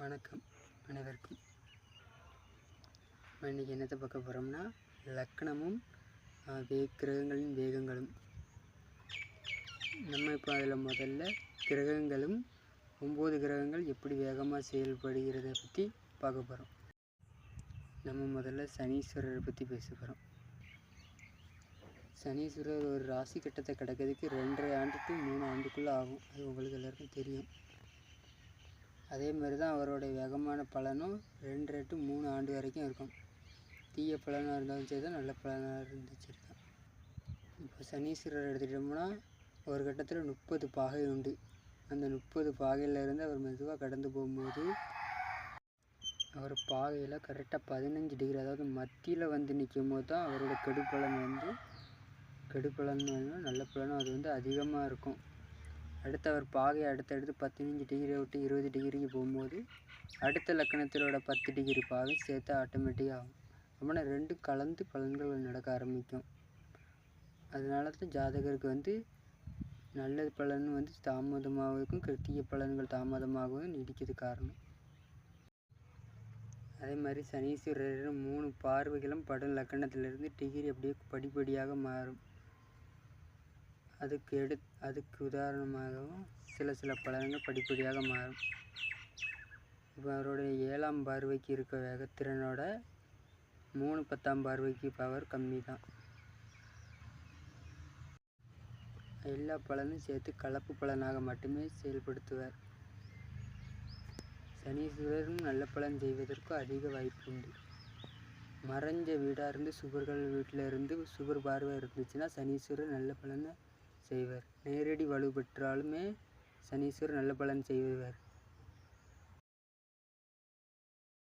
வணக்கம் அனைவருக்கும். நம்ம இன்றைக்கி என்னத்தை பார்க்க போகிறோம்னா லக்னமும் வே கிரகங்களின் வேகங்களும். நம்ம இப்போ அதில் முதல்ல கிரகங்களும் ஒம்பது கிரகங்கள் எப்படி வேகமாக செயல்படுகிறத பற்றி பார்க்க போகிறோம் நம்ம முதல்ல சனீஸ்வரரை பற்றி பேச போகிறோம் சனீஸ்வரர் ஒரு ராசி கட்டத்தை கிடக்கிறதுக்கு ரெண்டரை ஆண்டு டு மூணு ஆண்டுக்குள்ளே ஆகும். அது உங்களுக்கு எல்லாருக்கும் தெரியும். அதே மாதிரி தான் அவருடைய வேகமான பலனும் ரெண்டு ரெட்டு மூணு ஆண்டு வரைக்கும் இருக்கும். தீய பலனாக இருந்தாலும் சரி தான் நல்ல பலனாக இருந்துச்சு தான். இப்போ சனீஸ்வரர் எடுத்துக்கிட்டோம்னா ஒரு கட்டத்தில் முப்பது பாகை உண்டு. அந்த முப்பது பாகையிலேருந்து அவர் மெதுவாக கடந்து போகும்போது அவர் பாகையில் கரெக்டாக பதினஞ்சு டிகிரி அதாவது மத்தியில் வந்து நிற்கும் போது தான் அவரோட கெடுப்பலன் வந்து கெடுப்பலன் வேணும் நல்ல பலனும் அது வந்து அதிகமாக இருக்கும். அடுத்து அவர் பாகை அடுத்தடுத்து பதினஞ்சு டிகிரி விட்டு இருபது டிகிரிக்கு போகும்போது அடுத்த லக்கணத்திலோட பத்து டிகிரி பாகை சேர்த்து ஆட்டோமேட்டிக்காக ஆகும். அப்படின்னா ரெண்டும் கலந்து பலன்கள் நடக்க ஆரம்பிக்கும். அதனால தான் ஜாதகருக்கு வந்து நல்ல பலன் வந்து தாமதமாகவும் கிருத்திய தீய பலன்கள் தாமதமாகவும் நீடிக்கிறது காரணம். அதே மாதிரி சனீஸ்வரர் மூணு பார்வைகளும் படம் லக்கணத்திலிருந்து டிகிரி அப்படியே படிப்படியாக மாறும். அதுக்கு எடு அதுக்கு உதாரணமாகவும் சில சில பலன்கள் படிப்படியாக மாறும். இப்போ அவருடைய ஏழாம் பார்வைக்கு இருக்க வேகத்திறனோட மூணு பத்தாம் பார்வைக்கு பவர் கம்மி தான் எல்லா பலனும் சேர்த்து கலப்பு பலனாக மட்டுமே செயல்படுத்துவார். சனீஸ்வரரும் நல்ல பலன் செய்வதற்கு அதிக வாய்ப்பு உண்டு. மறைஞ்ச வீடாக இருந்து சுபர்கள் வீட்டில் இருந்து சுபர் பார்வை இருந்துச்சுன்னா சனீஸ்வரர் நல்ல பலனை செய்வர். நேரடி வலு பெற்றாலுமே சனீஸ்வரர் நல்ல பலன் செய்வார்